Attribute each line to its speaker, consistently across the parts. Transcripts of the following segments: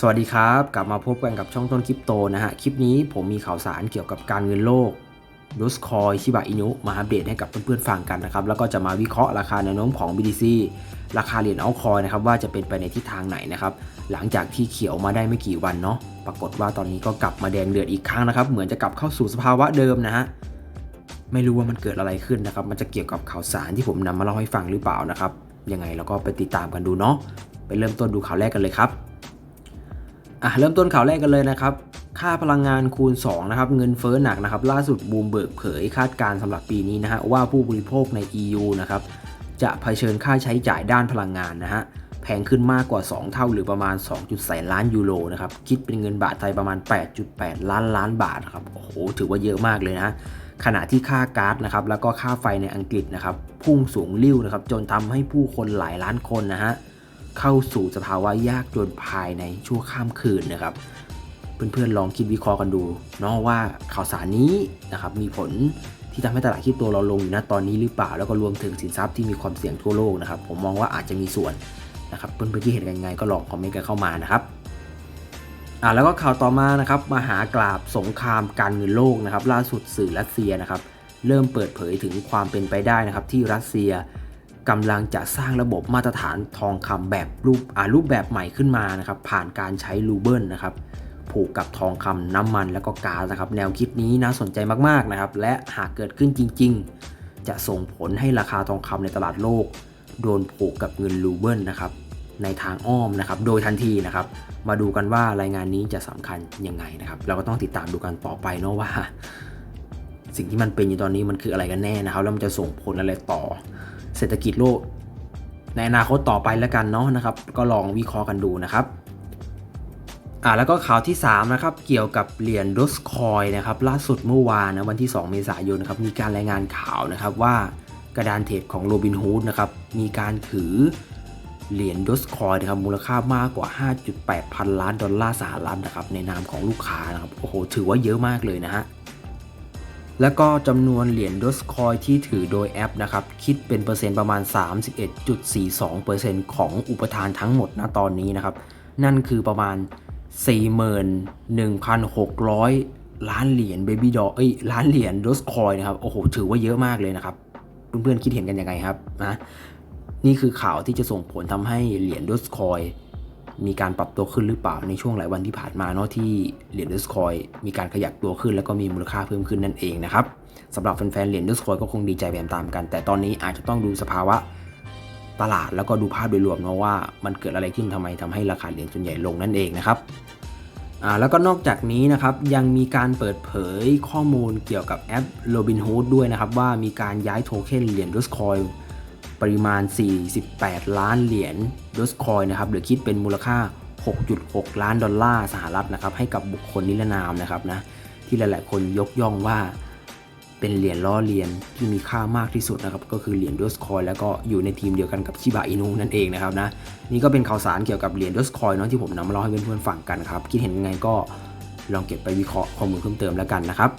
Speaker 1: สวัสดีครับ กลับมาพบกันกับช่องต้นคริปโตนะฮะ คลิปนี้ผมมีข่าวสารเกี่ยวกับการเงินโลกดูสคอยชิบะอินุมาอัปเดตให้กับเพื่อนๆฟังกันนะครับ แล้วก็จะมาวิเคราะห์ราคาแนวโน้มของ BTC ราคาเหรียญเอาคอยนะครับว่าจะเป็นไปในทิศทางไหนนะครับ หลังจากที่เขียวมาได้ไม่กี่วันเนาะปรากฏว่าตอนนี้ก็กลับมาแดงเดือดอีกครั้งนะครับ เหมือนจะกลับเข้าสู่สภาวะเดิมนะฮะไม่รู้ว่ามันเกิดอะไรขึ้นนะครับ มันจะเกี่ยวกับข่าวสารที่ผมนำมาเล่าให้ฟังหรือเปล่านะครับยังไงเราก็ไปติดตามกันดูเนาะไปเริ่มต้นดูข่าวแรกกันเลยครับ อะเริ่มต้นข่าวแรกกันเลยนะครับ ค่าพลังงานคูณ 2 นะครับ เงินเฟ้อหนักนะครับ ล่าสุดบูมเบิร์กเผยคาดการณ์สำหรับปีนี้นะฮะว่าผู้บริโภคใน EU นะครับจะเผชิญค่าใช้จ่ายด้านพลังงานนะฮะแพงขึ้นมากกว่า 2 เท่าหรือประมาณ2.2ล้านยูโรนะครับคิดเป็นเงินบาทไทยประมาณ 8.8 ล้านล้านบาทนะครับโอ้โหถือว่าเยอะมากเลยนะขณะที่ค่าก๊าซนะครับแล้วก็ค่าไฟในอังกฤษนะครับพุ่งสูงริ่วนะครับจนทำให้ผู้คนหลายล้านคนนะฮะ เข้าสู่สภาวะยากจนภายในชั่วข้ามคืนนะครับ เพื่อนๆลองคิดวิเคราะห์กันดูเนาะว่าข่าวสารนี้นะครับมีผลที่ทำให้ตลาดคริปโตเราลงอยู่นะตอนนี้หรือเปล่า แล้วก็รวมถึงสินทรัพย์ที่มีความเสี่ยงทั่วโลกนะครับ ผมมองว่าอาจจะมีส่วนนะครับ เพื่อนๆที่เห็นกันยังไงก็ลองคอมเมนต์กันเข้ามานะครับอ่าแล้วก็ข่าวต่อมานะครับมหากราบสงครามการเงินโลกนะครับ ล่าสุดสื่อรัสเซียนะครับ เริ่มเปิดเผยถึงความเป็นไปได้นะครับ ที่รัสเซีย กำลังจะสร้างระบบมาตรฐานทองคำแบบรูปอารูปแบบใหม่ขึ้นมานะครับผ่านการใช้รูเบิลนะครับผูกกับทองคำน้ำมันแล้วก็ก๊าซนะครับแนวคิดนี้น่าสนใจมากๆนะครับและหากเกิดขึ้นจริง ๆ จะส่งผลให้ราคาทองคำในตลาดโลก โดนผูกกับเงินรูเบิลนะครับในทางอ้อมนะครับโดยทันทีนะครับ มาดูกันว่ารายงานนี้จะสำคัญยังไงนะครับเราก็ต้องติดตามดูกันต่อไปเนาะว่า สิ่งที่มันเป็นอยู่ตอนนี้มันคืออะไรกันแน่นะครับแล้วมันจะส่งผลอะไรต่อ เศรษฐกิจโลก ในอนาคตต่อไปแล้วกันเนาะนะครับ ก็ลองวิเคราะห์กันดูนะครับอ่าแล้วก็ข่าวที่3นะครับเกี่ยวกับเหรียญดอสคอยนะครับล่าสุดเมื่อวานนะวันที่ 2 เมษายนนะครับมีการรายงานข่าวนะครับว่ากระดานเทรดของโรบินฮูดนะครับมีการถือเหรียญดอสคอยนะครับมูลค่ามากกว่า 5.8 พันล้านดอลลาร์สหรัฐนะครับในนามของลูกค้านะครับโอ้โหถือว่าเยอะมากเลยนะฮะ แล้วก็จำนวนเหรียญดอสคอยที่ถือโดยแอปนะครับ คิดเป็นเปอร์เซ็นต์ประมาณ 31.42%ของอุปทานทั้งหมดนะตอนนี้นะครับ นั่นคือประมาณ 41,600 ล้านเหรียญเบบี้ดอเอ้ยล้านเหรียญดอสคอยนะครับ โอ้โห ถือว่าเยอะมากเลยนะครับ เพื่อนๆคิดเห็นกันยังไงครับนะนี่คือข่าวที่จะส่งผลทำให้เหรียญดอสคอย มีการปรับตัวขึ้นหรือเปล่าในช่วงหลายวันที่ผ่านมาเนาะที่เหรียญดอสคอยมีการขยับตัวขึ้น แล้วก็มีมูลค่าเพิ่มขึ้นนั่นเองนะครับสำหรับแฟนๆเหรียญดอสคอยก็คงดีใจแบบตามกัน แต่ตอนนี้อาจจะต้องดูสภาวะตลาดแล้วก็ดูภาพโดยรวมเนาะว่ามันเกิดอะไรขึ้นทำไมทำให้ราคาเหรียญส่วนใหญ่ลงนั่นเองนะครับอ่าแล้วก็นอกจากนี้นะครับยังมีการเปิดเผยข้อมูลเกี่ยวกับแอป Robinhood ด้วยนะครับว่ามีการย้ายโทเค็นเหรียญ Dogecoin ปริมาณ 48 ล้านเหรียญ Dogecoin นะครับหรือคิดเป็นมูลค่า 6.6 ล้านดอลลาร์สหรัฐนะครับให้กับบุคคลนิรนามนะครับนะที่หลาย ๆ คนยกย่องว่าเป็นเหรียญล้อเลียนที่มีค่ามากที่สุดนะครับก็คือเหรียญ Dogecoin แล้วก็อยู่ในทีมเดียวกันกับชิบะอินุนั่นเองนะครับนะนี่ก็เป็นข่าวสารเกี่ยวกับเหรียญดอสคอยเนาะที่ผมนำมาเล่าให้เพื่อนๆฟังกันครับคิดเห็นยังไงก็ลองเก็บไปวิเคราะห์ข้อมูลเพิ่มเติมแล้วกันนะครับ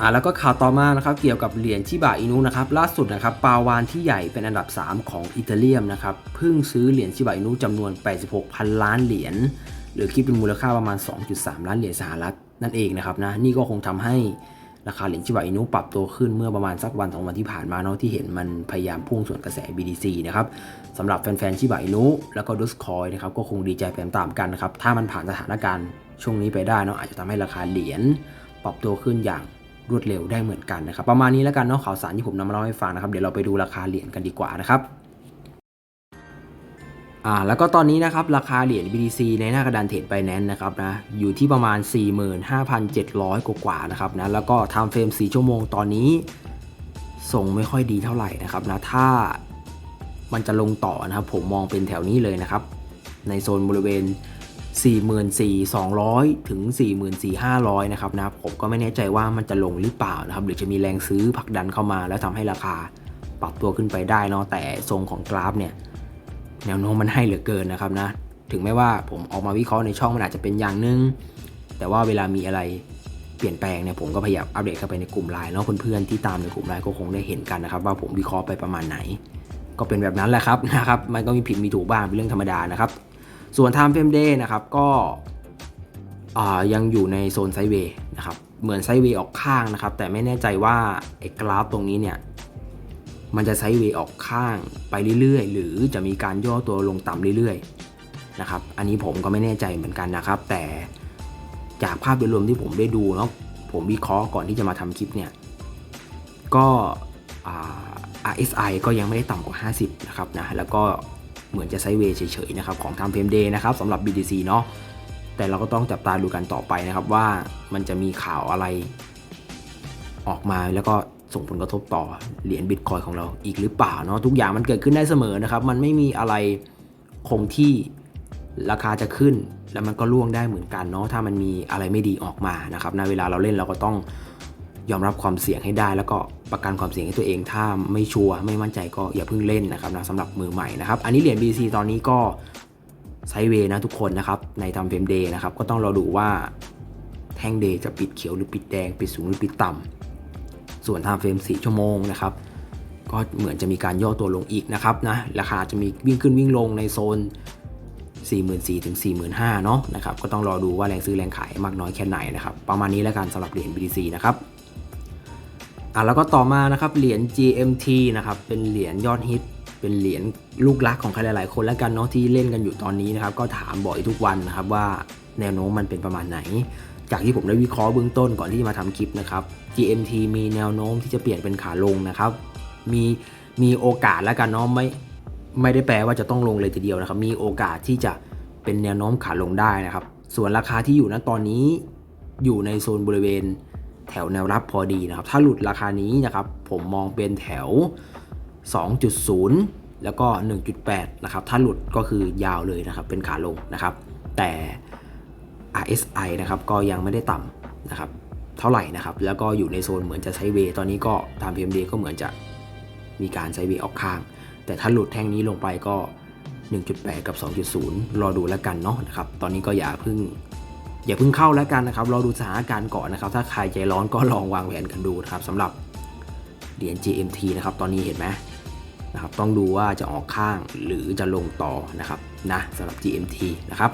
Speaker 1: อ่าแล้วก็ข่าวต่อมานะครับเกี่ยวกับเหรียญชิบะอินุนะครับล่าสุดนะครับปาวานที่ใหญ่เป็นอันดับ 3 ของอิตาเลียมนะครับเพิ่งซื้อเหรียญชิบะอินุจำนวน 86 พันล้านเหรียญหรือคิดเป็นมูลค่าประมาณ 2.3 ล้านเหรียญสหรัฐนั่นเองนะครับนะนี่ก็คงทำให้ราคาเหรียญชิบะอินุปรับตัวขึ้นเมื่อประมาณสักวันสองวันที่ผ่านมาเนาะที่เห็นมันพยายามพุ่งส่วนกระแส BDC นะครับสำหรับแฟนๆชิบะอินุแล้วก็ด o สคอยนะครับก็คงดีใจไปตามกันนะครับถ้ามันผ่านสถานการณ์ช่วงนี้ไปได้เนาะอาจจะทำให้ราคาเหรียญปรับตัวขึ้นอย่าง รวดเร็วได้เหมือนกันนะครับ ประมาณนี้แล้วกันเนาะข่าวสารที่ผมนำมาเล่าให้ฟังนะครับ เดี๋ยวเราไปดูราคาเหรียญกันดีกว่านะครับอ่าแล้วก็ตอนนี้นะครับราคาเหรียญ BTC ในหน้ากระดานเทรดไบแนนนะครับนะอยู่ที่ประมาณ 45,700 กว่าๆนะครับนะแล้วก็ time frame 4ชั่วโมงตอนนี้ส่งไม่ค่อยดีเท่าไหร่นะครับนะถ้ามันจะลงต่อนะครับผมมองเป็นแถวนี้เลยนะครับ ในโซนบริเวณ 44,200 ถึง 44,500 นะครับนะผมก็ไม่แน่ใจว่ามันจะลงหรือเปล่านะครับหรือจะมีแรงซื้อผลักดันเข้ามา แล้วทำให้ราคาปรับตัวขึ้นไปได้เนาะแต่ทรงของกราฟเนี่ยแนวโน้มมันให้เหลือเกินนะครับนะถึงแม้ว่าผมออกมาวิเคราะห์ในช่องมันอาจจะเป็นอย่างหนึง แต่ว่าเวลามีอะไรเปลี่ยนแปลงเนี่ยผมก็พยายามอัปเดตเข้าไปในกลุ่มไลน์เนาะเพื่อนๆที่ตามในกลุ่มไลน์ก็คงได้เห็นกันนะครับ ว่าผมวิเคราะห์ไปประมาณไหน ก็เป็นแบบนั้นแหละครับนะครับ มันก็มีผิดมีถูกบ้างเป็นเรื่องธรรมดานะครับ ส่วน Time Frame Day นะครับก็ยังอยู่ในโซนไซเวย์นะครับเหมือนไซเวย์ออกข้างนะครับ แต่ไม่แน่ใจว่าไอ้กราฟตรงนี้เนี่ยมันจะไซเวย์ออกข้างไปเรื่อยๆ หรือจะมีการย่อตัวลงต่ำเรื่อยๆนะครับอันนี้ผมก็ไม่แน่ใจเหมือนกันนะครับ แต่จากภาพโดยรวมที่ผมได้ดูเนาะผมวิเคราะห์ก่อนที่จะมาทำคลิปเนี่ยก็ RSI ก็ยังไม่ได้ต่ำกว่า 50 นะครับนะแล้วก็ เหมือนจะไซด์เวย์เฉยๆนะครับของ Time Frame Day นะครับสำหรับ BTC เนาะแต่เราก็ต้องจับตาดูกันต่อไปนะครับว่ามันจะมีข่าวอะไร ออกมาแล้วก็ส่งผลกระทบต่อเหรียญบิตคอยของเราอีกหรือเปล่าเนาะทุกอย่างมันเกิดขึ้นได้เสมอนะครับมันไม่มีอะไรคงที่ราคาจะขึ้นแล้วมันก็ล่วงได้เหมือนกันเนาะถ้ามันมีอะไรไม่ดีออกมานะครับในเวลาเราเล่นเราก็ต้อง ยอมรับความเสี่ยงให้ได้ แล้วก็ประกันความเสี่ยงให้ตัวเอง ถ้าไม่ชัวร์ไม่มั่นใจก็อย่าเพิ่งเล่นนะครับนะสำหรับมือใหม่นะครับ อันนี้เหรียญ BC ตอนนี้ก็ไซเวย์นะทุกคนนะครับ ในทำเฟรมเดย์นะครับ ก็ต้องรอดูว่าแท่งเดย์จะปิดเขียวหรือปิดแดง ปิดสูงหรือปิดต่ำส่วนทำเฟรม 4 ชั่วโมงนะครับ ก็เหมือนจะมีการย่อตัวลงอีกนะครับนะ ราคาจะมีวิ่งขึ้นวิ่งลงในโซน44,000ถึง45,000เนาะนะครับก็ต้องรอดูว่าแรงซื้อแรงขายมากน้อยแค่ไหนนะครับ ประมาณนี้แล้วกันสำหรับเหรียญ BTC นะครับ อะแล้วก็ต่อมานะครับเหรียญ GMT นะครับเป็นเหรียญยอดฮิต เป็นเหรียญลูกรักของใครหลาย ๆ คนแล้วกันเนาะที่เล่นกันอยู่ตอนนี้นะครับก็ถามบ่อยทุกวันนะครับว่าแนวโน้มมันเป็นประมาณไหน จากที่ผมได้วิเคราะห์เบื้องต้นก่อนที่จะมาทำคลิปนะครับ GMT มีแนวโน้มที่จะเปลี่ยนเป็นขาลงนะครับมีมีโอกาสแล้วกันเนาะไม่ไม่ได้แปลว่าจะต้องลงเลยทีเดียวนะครับ มีโอกาสที่จะเป็นแนวโน้มขาลงได้นะครับ ส่วนราคาที่อยู่ณตอนนี้อยู่ในโซนบริเวณ แถวแนวรับพอดีนะครับ ถ้าหลุดราคานี้นะครับ ผมมองเป็นแถว 2.0 แล้วก็ 1.8 นะครับ ถ้าหลุดก็คือยาวเลยนะครับ เป็นขาลงนะครับ แต่ RSI นะครับก็ยังไม่ได้ต่ำนะครับ เท่าไหร่นะครับ แล้วก็อยู่ในโซนเหมือนจะไซเวย์ตอนนี้ก็ตาม PMD ก็เหมือนจะมีการไซเวย์ออกข้าง แต่ถ้าหลุดแท่งนี้ลงไปก็ 1.8 กับ 2.0 รอดูแล้วกันเนาะนะครับ ตอนนี้ก็อย่าเพิ่ง อย่าเพิ่งเข้าแล้วกันนะครับรอดูสถานการณ์ก่อนนะครับ ถ้าใครใจร้อนก็ลองวางแผนกันดูนะครับสำหรับเหรียญ GMT นะครับตอนนี้เห็นไหมนะครับต้องดูว่าจะออกข้างหรือจะลงต่อนะครับนะสำหรับ GMT นะครับ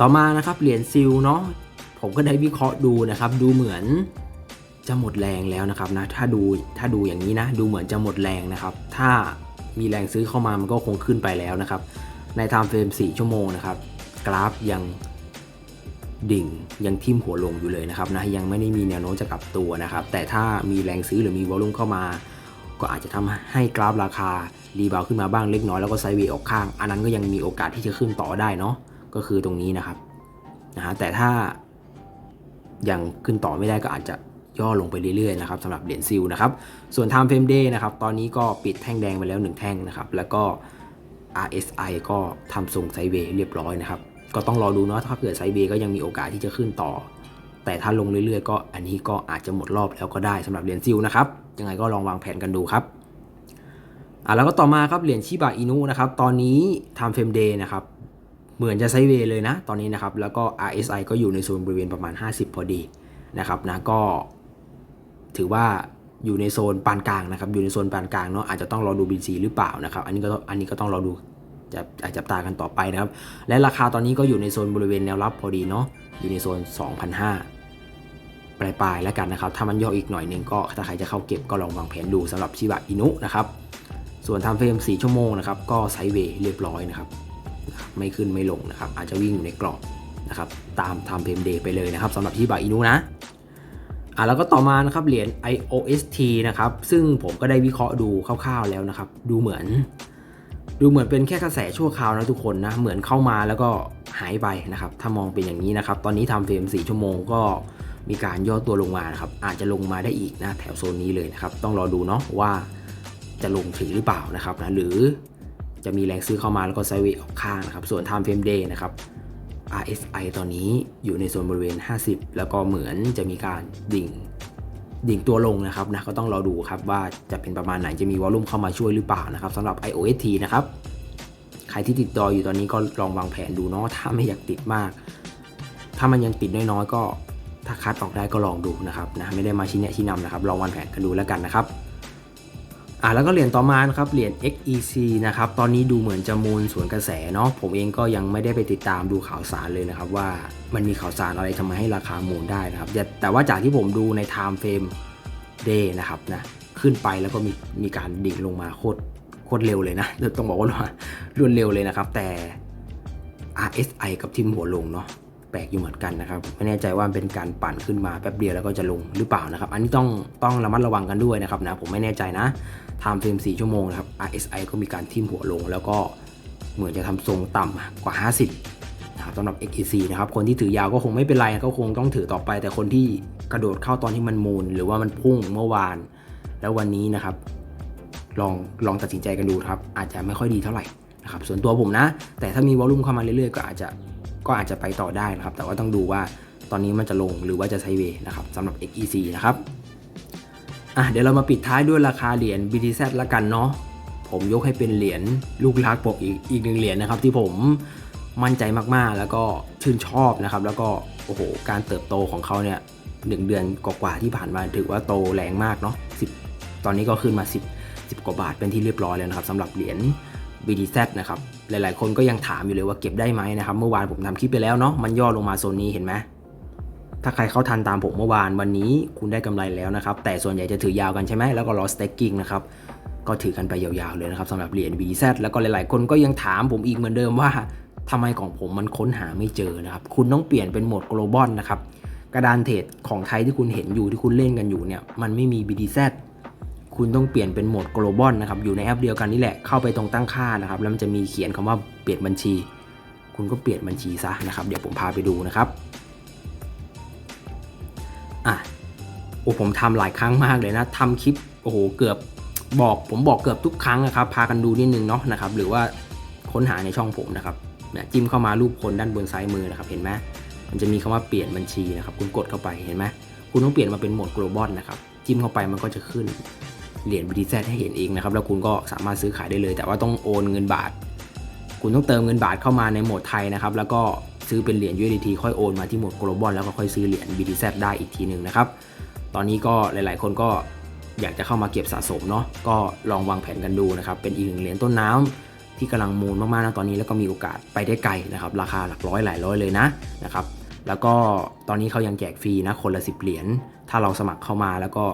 Speaker 1: ต่อมานะครับเหรียญซิลเนาะผมก็ได้วิเคราะห์ดูนะครับ ดูเหมือนจะหมดแรงแล้วนะครับนะถ้าดูถ้าดูอย่างนี้นะ ดูเหมือนจะหมดแรงนะครับ ถ้ามีแรงซื้อเข้ามามันก็คงขึ้นไปแล้วนะครับ ในไทม์เฟรม4ชั่วโมงนะครับ กราฟยัง ดิ่งยังทิ่มหัวลงอยู่เลยนะครับนะยังไม่ได้มีแนวโน้มจะกลับตัวนะครับ แต่ถ้ามีแรงซื้อหรือมีวอลลุ่มเข้ามา ก็อาจจะทำให้กราฟราคารีบาวขึ้นมาบ้างเล็กน้อยแล้วก็ไซด์เวย์ออกข้าง อันนั้นก็ยังมีโอกาสที่จะขึ้นต่อได้เนาะก็คือตรงนี้นะครับนะฮะแต่ถ้ายังขึ้นต่อไม่ได้ก็อาจจะย่อลงไปเรื่อยๆนะครับสำหรับเหรียญซิลนะครับ ส่วน Time Frame Day นะครับ ตอนนี้ก็ปิดแท่งแดงไปแล้ว 1 แท่งนะครับ แล้วก็ RSI ก็ทำทรงไซเวย์เรียบร้อยนะครับ ก็ต้องรอดูเนาะถ้าเกิดไซด์เวย์ก็ยังมีโอกาสที่จะขึ้นต่อ แต่ถ้าลงเรื่อยๆ ก็อันนี้ก็อาจจะหมดรอบแล้วก็ได้สำหรับเหรียญซิลนะครับยังไงก็ลองวางแผนกันดูครับอะแล้วก็ต่อมาครับเหรียญชิบะอินุนะครับตอนนี้ Time Frame Day นะครับเหมือนจะไซด์เวย์เลยนะ ตอนนี้นะครับแล้วก็ RSI ก็อยู่ในโซนบริเวณประมาณ 50 พอดีนะครับนะก็ถือว่าอยู่ในโซนปานกลางนะครับอยู่ในโซนปานกลางเนาะอาจจะต้องรอดู BC หรือเปล่านะครับอันนี้ก็อันนี้ก็ต้องรอดู จะจับตากันต่อไปนะครับ และราคาตอนนี้ก็อยู่ในโซนบริเวณแนวรับพอดีเนาะอยู่ในโซน 2,500 ปลายๆแล้วกันนะครับ ถ้ามันย่ออีกหน่อยหนึงก็ถ้าใครจะเข้าเก็บก็ลองวางแผนดูสำหรับชิบะอินุนะครับส่วนทำเฟรม4ชั่วโมงนะครับก็ไซด์เวย์เรียบร้อยนะครับไม่ขึ้นไม่ลงนะครับอาจจะวิ่งอยู่ในกรอบนะครับตามทำเฟรมเดย์ไปเลยนะครับสำหรับชิบะอินุนะอะแล้วก็ต่อมานะครับเหรียญ IOST นะครับซึ่งผมก็ได้วิเคราะห์ดูคร่าวๆแล้วนะครับ ดูเหมือน ดูเหมือนเป็นแค่กระแสชั่วคราวนะทุกคนนะ เหมือนเข้ามาแล้วก็หายไปนะครับ ถ้ามองเป็นอย่างนี้นะครับ ตอนนี้ทำเฟรม4ชั่วโมงก็มีการย่อตัวลงมานะครับ อาจจะลงมาได้อีกนะแถวโซนนี้เลยนะครับ ต้องรอดูเนาะว่าจะลงถึงหรือเปล่านะครับนะ หรือจะมีแรงซื้อเข้ามาแล้วก็ไซด์เวย์ออกข้างนะครับ ส่วน Time Frame Day นะครับ RSI ตอนนี้อยู่ในโซนบริเวณ 50 แล้วก็เหมือนจะมีการดิ่ง ดิ่งตัวลงนะครับนะก็ต้องรอดูครับว่าจะเป็นประมาณไหนจะมีวอลลุ่มเข้ามาช่วยหรือเปล่านะครับสำหรับ IOST นะครับใครที่ติดดอยอยู่ตอนนี้ก็ลองวางแผนดูเนาะถ้าไม่อยากติดมาก ถ้ามันยังติดน้อยๆก็ถ้าคัดออกได้ก็ลองดูนะครับนะไม่ได้มาชี้แนะชี้นำนะครับลองวางแผนกันดูแล้วกันนะครับ อะแล้วก็เหรียญต่อมานะครับเหรียญ XEC นะครับตอนนี้ดูเหมือนจะมูลสวนกระแสเนาะผมเองก็ยังไม่ได้ไปติดตามดูข่าวสารเลยนะครับว่ามันมีข่าวสารอะไรทำไมให้ราคามูลได้นะครับแต่ว่าจากที่ผมดูใน Time Frame Day นะครับนะขึ้นไปแล้วก็มีมีการดิ่งลงมาโคตรโคตรเร็วเลยนะต้องบอกว่ารวดเร็วเลยนะครับแต่ RSI กับทิมหัวลงเนาะแปลกอยู่เหมือนกันนะครับไม่แน่ใจว่าเป็นการปั่นขึ้นมาแป๊บเดียวแล้วก็จะลงหรือเปล่านะครับ อันนี้ต้องต้องระมัดระวังกันด้วยนะครับนะผมไม่แน่ใจนะ ไทม์เฟรม4ชั่วโมงนะครับ RSI ก็มีการทิ่มหัวลง แล้วก็เหมือนจะทำทรงต่ำกว่า 50นะครับสำหรับ XEC นะครับ คนที่ถือยาวก็คงไม่เป็นไร ก็คงต้องถือต่อไป แต่คนที่กระโดดเข้าตอนที่มันมูล หรือว่ามันพุ่งเมื่อวาน แล้ววันนี้นะครับ ลองลองตัดสินใจกันดูครับ อาจจะไม่ค่อยดีเท่าไหร่นะครับ ส่วนตัวผมนะ แต่ถ้ามีวอลลุ่มเข้ามาเรื่อยๆ ก็อาจจะก็อาจจะไปต่อได้นะครับ แต่ว่าต้องดูว่าตอนนี้มันจะลงหรือว่าจะไซเวย์นะครับสำหรับ XEC นะครับ อะเดี๋ยวเรามาปิดท้ายด้วยราคาเหรียญ BTZ ละกันเนาะผมยกให้เป็นเหรียญลูกลักปกอีกอีกหนึ่งเหรียญนะครับ ที่ผมมั่นใจมากๆ แล้วก็ชื่นชอบนะครับ แล้วก็โอ้โหการเติบโตของเขาเนี่ยหนึ่งเดือนกว่าๆที่ผ่านมาถือว่าโตแรงมากเนาะ10ตอนนี้ก็ขึ้นมา 10 10 กว่าบาทเป็นที่เรียบร้อยแล้วนะครับสำหรับเหรียญ BTZ นะครับหลายๆ คนก็ยังถามอยู่เลยว่าเก็บได้ไหมนะครับ เมื่อวานผมทำคลิปไปแล้วเนาะมันย่อลงมาโซนนี้เห็นไหม ถ้าใครเข้าทันตามผมเมื่อวานวันนี้คุณได้กำไรแล้วนะครับ แต่ส่วนใหญ่จะถือยาวกันใช่ไหมแล้วก็รอ staking นะครับก็ถือกันไปยาวๆเลยนะครับสำหรับเหรียญ BZ แล้วก็หลายๆ คนก็ยังถามผมอีกเหมือนเดิมว่าทำไมของผมมันค้นหาไม่เจอนะครับ คุณต้องเปลี่ยนเป็นโหมด global นะครับ กระดานเทรดของไทยที่คุณเห็นอยู่ที่คุณเล่นกันอยู่เนี่ย มันไม่มี BTZ คุณต้องเปลี่ยนเป็นโหมด global นะครับ อยู่ในแอปเดียวกันนี่แหละ เข้าไปตรงตั้งค่านะครับ แล้วมันจะมีเขียนคำว่าเปลี่ยนบัญชี คุณก็เปลี่ยนบัญชีซะนะครับ เดี๋ยวผมพาไปดูนะครับ โอ้ผมทำหลายครั้งมากเลยนะทำคลิปโอ้โหเกือบบอกผมบอกเกือบทุกครั้งนะครับ พากันดูนิดนึงเนาะนะครับ หรือว่าค้นหาในช่องผมนะครับเนี่ยจิ้มเข้ามารูปคนด้านบนซ้ายมือนะครับ เห็นไหมมันจะมีคำว่าเปลี่ยนบัญชีนะครับ คุณกดเข้าไปเห็นไหมคุณต้องเปลี่ยนมาเป็นโหมด global นะครับ จิ้มเข้าไปมันก็จะขึ้นเหรียญ BTZ ให้เห็นเองนะครับ แล้วคุณก็สามารถซื้อขายได้เลย แต่ว่าต้องโอนเงินบาท คุณต้องเติมเงินบาทเข้ามาในโหมดไทยนะครับ แล้วก็ซื้อเป็นเหรียญ USDT ค่อยโอนมาที่โหมด global แล้วก็ค่อยซื้อเหรียญ BTZ ได้อีกทีหนึ่งนะครับ ตอนนี้ก็หลายๆ คนก็อยากจะเข้ามาเก็บสะสมเนาะก็ลองวางแผนกันดูนะครับ เป็นอีกหนึ่งเหรียญต้นน้ำที่กำลังมูลมากๆนะตอนนี้แล้วก็มีโอกาสไปได้ไกลนะครับ ราคาหลักร้อยหลายร้อยเลยนะนะครับ แล้วก็ตอนนี้เขายังแจกฟรีนะคนละ 10 เหรียญถ้าเราสมัครเข้ามาแล้วก็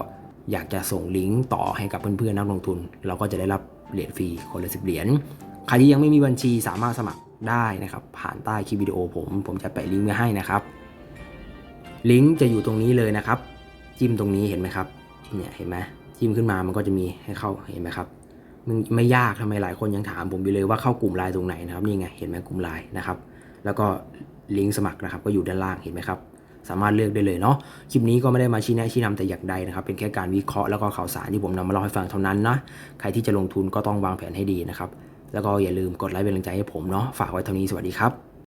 Speaker 1: อยากจะส่งลิงก์ต่อให้กับเพื่อนๆนักลงทุน เราก็จะได้รับเหรียญฟรีคนละ10เหรียญใครที่ยังไม่มีบัญชีสามารถสมัครได้นะครับ ผ่านใต้คลิปวิดีโอผมผมจะแปะลิงก์ไว้ให้นะครับ ลิงก์จะอยู่ตรงนี้เลยนะครับ จิ้มตรงนี้เห็นไหมครับ เนี่ยเห็นไหมจิ้มขึ้นมามันก็จะมีให้เข้าเห็นไหมครับมันไม่ยากทำไมหลายคนยังถามผมอยู่เลยว่าเข้ากลุ่มไลน์ตรงไหนนะครับนี่ไงเห็นไหมกลุ่มไลน์นะครับ แล้วก็ลิงก์สมัครนะครับก็อยู่ด้านล่างเห็นไหมครับสามารถเลือกได้เลยเนาะคลิปนี้ก็ไม่ได้มาชี้แนะชี้นำแต่อย่างใดนะครับ เป็นแค่การวิเคราะห์แล้วก็ข่าวสารที่ผมนำมาเล่าให้ฟังเท่านั้นนะใครที่จะลงทุนก็ต้องวางแผนให้ดีนะครับ แล้วก็อย่าลืมกดไลค์เป็นกำลังใจให้ผมเนาะฝากไว้เท่านี้สวัสดีครับ